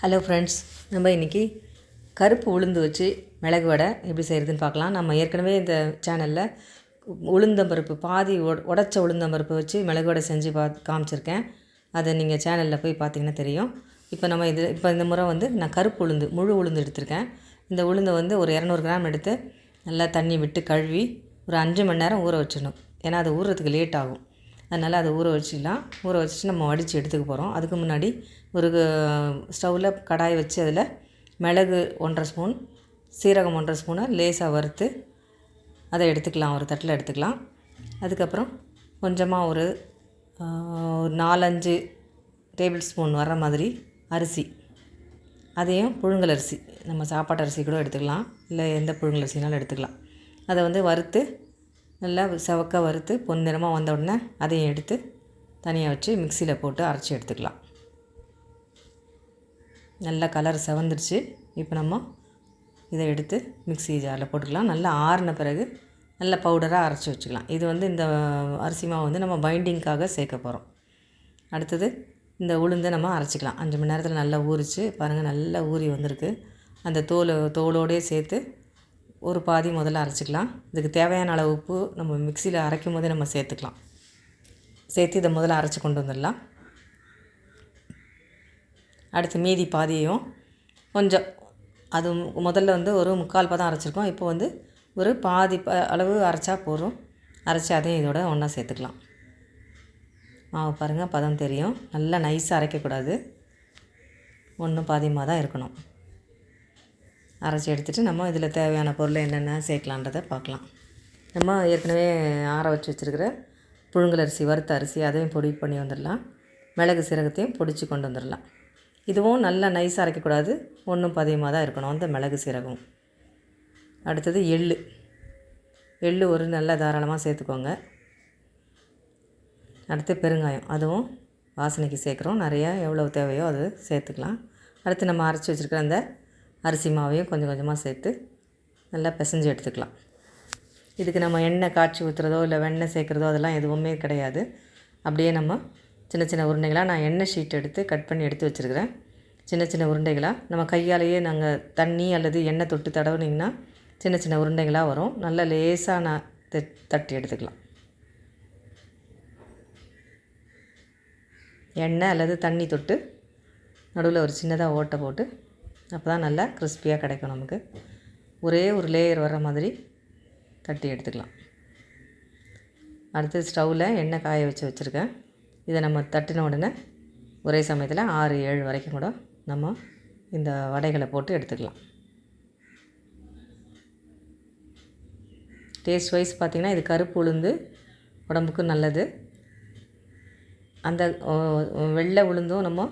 Hello friends நம்ம இன்றைக்கி கருப்பு உளுந்து வச்சு மிளகு வடை எப்படி செய்கிறதுன்னு பார்க்கலாம். நம்ம ஏற்கனவே இந்த சேனலில் உளுந்தம்பருப்பு பாதி உட உடச்ச உளுந்தம்பருப்பு வச்சு மிளகு வடை செஞ்சு பா காமிச்சிருக்கேன். அதை நீங்கள் சேனலில் போய் பார்த்தீங்கன்னா தெரியும். இப்போ நம்ம இது இப்போ இந்த முறை வந்து நான் கருப்பு உளுந்து முழு உளுந்து எடுத்திருக்கேன். இந்த உளுந்தை வந்து ஒரு இரநூறு கிராம் எடுத்து நல்லா தண்ணி விட்டு கழுவி ஒரு அஞ்சு மணி நேரம் ஊற வச்சிடணும். ஏன்னா அது ஊறுறதுக்கு லேட் ஆகும். அதனால் அதை ஊற வச்சிடலாம். ஊற வச்சுட்டு நம்ம வடித்து எடுத்துக்க போகிறோம் அதுக்கு முன்னாடி ஒரு ஸ்டவ்வில் கடாய் வச்சு அதில் மிளகு ஒன்றரை ஸ்பூன் சீரகம் ஒன்றரை ஸ்பூனை லேசாக வறுத்து அதை எடுத்துக்கலாம். ஒரு தட்டில் எடுத்துக்கலாம். அதுக்கப்புறம் கொஞ்சமாக ஒரு ஒரு நாலஞ்சு டேபிள் ஸ்பூன் வர்ற மாதிரி அரிசி. அதையும் புழுங்கல் அரிசி. நம்ம சாப்பாட்டு அரிசி கூட எடுத்துக்கலாம். இல்லை எந்த புழுங்கல் அரிசினாலும் எடுத்துக்கலாம். அதை வந்து வறுத்து நல்லா செவக்க வறுத்து பொன்னிறமாக வந்த உடனே அதையும் எடுத்து தனியாக வச்சு மிக்சியில் போட்டு அரைச்சி எடுத்துக்கலாம். நல்லா கலர் செவந்துருச்சு. இப்போ நம்ம இதை எடுத்து மிக்ஸி ஜாரில் போட்டுக்கலாம். நல்லா ஆறின பிறகு நல்ல பவுடராக அரைச்சி வச்சுக்கலாம். இது வந்து இந்த அரிசி மாவு வந்து நம்ம பைண்டிங்க்காக சேர்க்க போகிறோம் அடுத்தது இந்த உளுந்தை நம்ம அரைச்சிக்கலாம். அஞ்சு மணி நேரத்தில் நல்லா ஊறிச்சு. பாருங்கள் நல்லா ஊறி வந்திருக்கு. அந்த தோல் தோலோடே சேர்த்து ஒரு பாதி முதல்ல அரைச்சிக்கலாம். இதுக்கு தேவையான அளவு உப்பு நம்ம மிக்சியில் அரைக்கும் போதே நம்ம சேர்த்துக்கலாம். சேர்த்து இதை முதல்ல அரைச்சி கொண்டு வந்துடலாம். அடுத்து மீதி பாதியையும் கொஞ்சம் அது முதல்ல வந்து ஒரு முக்கால் பதம் அரைச்சிருக்கோம். இப்போ வந்து ஒரு பாதி ப அளவு அரைச்சா போதும். அரைச்சி அதையும் இதோட ஒன்றா சேர்த்துக்கலாம். மாவு பாருங்கள் பதம் தெரியும். நல்லா நைஸாக அரைக்கக்கூடாது. ஒன்றும் பாதியமாக தான் இருக்கணும். அரைச்சி எடுத்துகிட்டு நம்ம இதில் தேவையான பொருள் என்னென்ன சேர்க்கலான்றதை பார்க்கலாம். நம்ம ஏற்கனவே ஆற வச்சு வச்சுருக்கிற புழுங்கல் அரிசி வறுத்த அரிசி அதையும் பொடி பண்ணி வந்துடலாம். மிளகு சீரகத்தையும் பொடிச்சு கொண்டு வந்துடலாம். இதுவும் நல்லா நைஸாக அரைக்கக்கூடாது. ஒன்றும் பதியமாக தான் இருக்கணும். அந்த மிளகு சீரகம் அடுத்தது எள் எள் ஒரு நல்ல தாராளமாக சேர்த்துக்கோங்க. அடுத்து பெருங்காயம். அதுவும் வாசனைக்கு சேர்க்குறோம். நிறையா எவ்வளோ தேவையோ அது சேர்த்துக்கலாம். அடுத்து நம்ம அரைச்சி வச்சுருக்கிற அந்த அரிசி மாவையும் கொஞ்சம் கொஞ்சமாக சேர்த்து நல்லா பிசைஞ்சு எடுத்துக்கலாம். இதுக்கு நம்ம எண்ணெய் காய்ச்சி ஊற்றுறதோ இல்லை வெண்ணெய் சேர்க்குறதோ அதெல்லாம் எதுவுமே கிடையாது. அப்படியே நம்ம சின்ன சின்ன உருண்டைகளாக நான் எண்ணெய் ஷீட் எடுத்து கட் பண்ணி எடுத்து வச்சுருக்கிறேன். சின்ன சின்ன உருண்டைகளாக நம்ம கையாலேயே நாங்கள் தண்ணி அல்லது எண்ணெய் தொட்டு தடவுனிங்கன்னா சின்ன சின்ன உருண்டைகளாக வரும். நல்லா லேசாக நான் தட்டி எடுத்துக்கலாம். எண்ணெய் அல்லது தண்ணி தொட்டு நடுவில் ஒரு சின்னதாக ஓட்டை போட்டு அப்போ தான் நல்லா கிறிஸ்பியாக கிடைக்கும் நமக்கு. ஒரே ஒரு லேயர் வர மாதிரி தட்டி எடுத்துக்கலாம். அடுத்து ஸ்டவ்வில் எண்ணெய் காய வச்சு வச்சுருக்கேன். இதை நம்ம தட்டின உடனே ஒரே சமயத்தில் ஆறு ஏழு வரைக்கும் கூட நம்ம இந்த வடைகளை போட்டு எடுத்துக்கலாம். டேஸ்ட் வைஸ் பார்த்திங்கன்னா இது கருப்பு உளுந்து உடம்புக்கு நல்லது. அந்த வெள்ளை உளுந்தும் நம்ம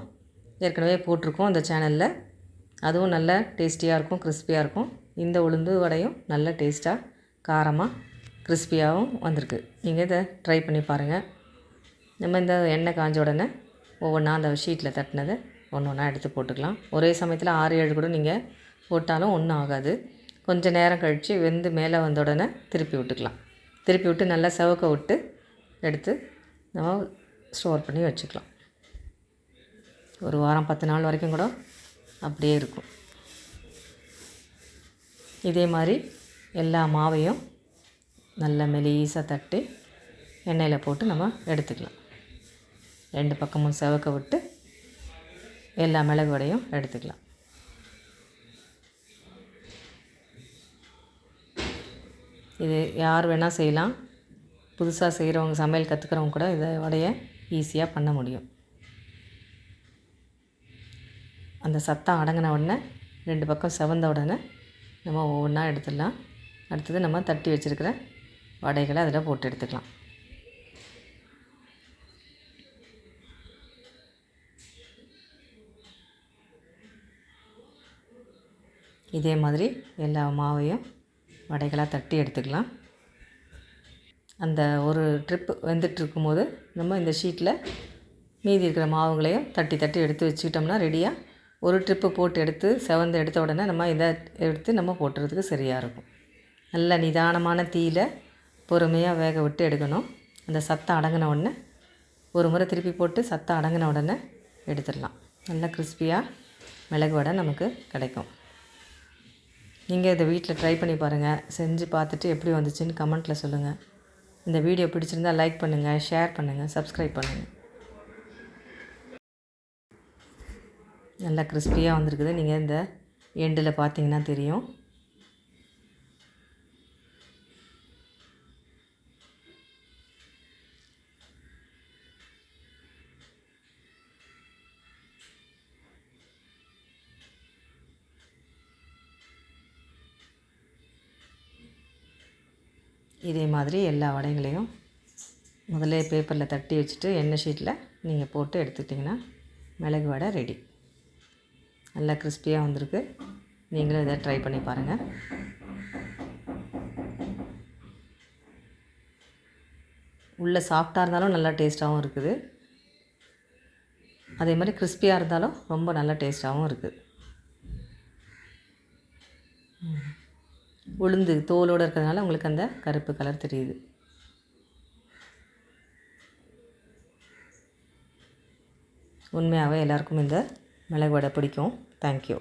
ஏற்கனவே போட்டிருக்கோம் இந்த சேனலில் அதுவும் நல்ல டேஸ்டியாக இருக்கும் கிறிஸ்பியாக இருக்கும். இந்த உளுந்து வடையும் நல்ல டேஸ்ட்டாக காரமாக கிறிஸ்பியாகவும் வந்திருக்கு. நீங்கள் இதை ட்ரை பண்ணி பாருங்கள் நம்ம இந்த எண்ணெய் காஞ்ச உடனே ஒவ்வொன்றா அந்த ஷீட்டில் தட்டினதை ஒன்று ஒன்றா எடுத்து போட்டுக்கலாம். ஒரே சமயத்தில் ஆறு ஏழு கூட நீங்கள் போட்டாலும் ஒன்றும் ஆகாது. கொஞ்சம் நேரம் கழித்து வெந்து மேலே வந்த உடனே திருப்பி விட்டுக்கலாம். திருப்பி விட்டு நல்லா செவக்க விட்டு எடுத்து நம்ம ஸ்டோர் பண்ணி வச்சுக்கலாம். ஒரு வாரம் பத்து நாள் வரைக்கும் கூட அப்படியே இருக்கும். இதே மாதிரி எல்லா மாவையும் நல்ல மெலிசாக தட்டி எண்ணெயில் போட்டு நம்ம எடுத்துக்கலாம். ரெண்டு பக்கமும் செவக்க விட்டு எல்லா மிளகு வடையும் எடுத்துக்கலாம். இது யார் வேணால் செய்யலாம். புதுசாக செய்கிறவங்க சமையல் கற்றுக்கிறவங்க கூட இதை வடையை ஈஸியாக பண்ண முடியும். அந்த சத்தம் அடங்கின உடனே ரெண்டு பக்கம் செவந்த உடனே நம்ம ஒவ்வொன்றா எடுத்துடலாம். அடுத்தது நம்ம தட்டி வச்சுருக்கிற வடைகளை அதில் போட்டு எடுத்துக்கலாம். இதே மாதிரி எல்லா மாவையும் வடைகளாக தட்டி எடுத்துக்கலாம். அந்த ஒரு ட்ரிப்பு வெந்துட்டு போது நம்ம இந்த ஷீட்டில் மீதி இருக்கிற மாவுகளையும் தட்டி தட்டி எடுத்து வச்சுக்கிட்டோம்னா ரெடியாக ஒரு ட்ரிப்பு போட்டு எடுத்து செவந்து எடுத்த உடனே நம்ம இதை எடுத்து நம்ம போட்டுறதுக்கு சரியாக இருக்கும். நல்ல நிதானமான தீயில் பொறுமையாக வேக விட்டு எடுக்கணும். அந்த சத்தம் அடங்கின உடனே ஒரு முறை திருப்பி போட்டு சத்தம் அடங்கின உடனே எடுத்துடலாம். நல்லா கிறிஸ்பியாக மிளகு வடை நமக்கு கிடைக்கும். நீங்கள் இதை வீட்டில் ட்ரை பண்ணி பாருங்கள் செஞ்சு பார்த்துட்டு எப்படி வந்துச்சுன்னு கமெண்ட்டில் சொல்லுங்கள் இந்த வீடியோ பிடிச்சிருந்தால் லைக் பண்ணுங்கள் ஷேர் பண்ணுங்கள் சப்ஸ்கிரைப் பண்ணுங்கள் நல்லா கிறிஸ்பியாக வந்திருக்குது. நீங்கள் இந்த எண்டில் பார்த்தீங்கன்னா தெரியும். இதே மாதிரி எல்லா வடைகளையும் முதல்ல பேப்பரில் தட்டி வச்சுட்டு எண்ணெய் ஷீட்டில் நீங்கள் போட்டு எடுத்துக்கிட்டிங்கன்னா மிளகு வடை ரெடி நல்லா கிறிஸ்பியாக வந்திருக்கு. நீங்களும் இதை ட்ரை பண்ணி பாருங்கள் உள்ளே சாஃப்டாக இருந்தாலும் நல்லா டேஸ்ட்டாகவும் இருக்குது. அதே மாதிரி கிறிஸ்பியாக இருந்தாலும் ரொம்ப நல்லா டேஸ்ட்டாகவும் இருக்குது உளுந்து தோலோடு இருக்கிறதுனால உங்களுக்கு அந்த கருப்பு கலர் தெரியுது. உண்மையாகவே எல்லாருக்கும் இந்த மிளகு வடை பிடிக்கும். தேங்க்யூ